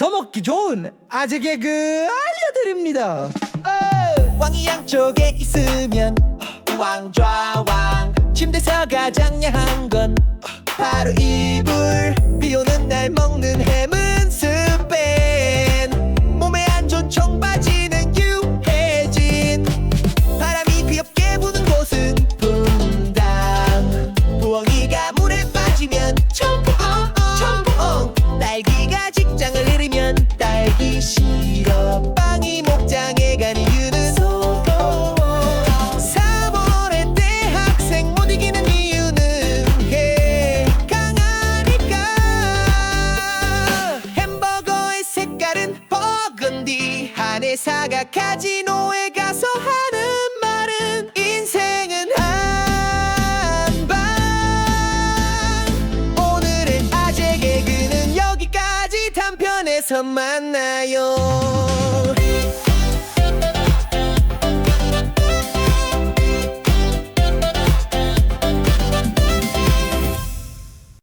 써먹기 좋은 아재 개그 알려드립니다. 왕이 양쪽에 있으면 왕좌왕. 침대에서 가장 야한 건 바로 이불. 비 오는 날 먹는 목장에 간 이유는 카지노에 가서 하는 말은 인생은 한방. 오늘의 아재 개그는 여기까지 단편에서 만나요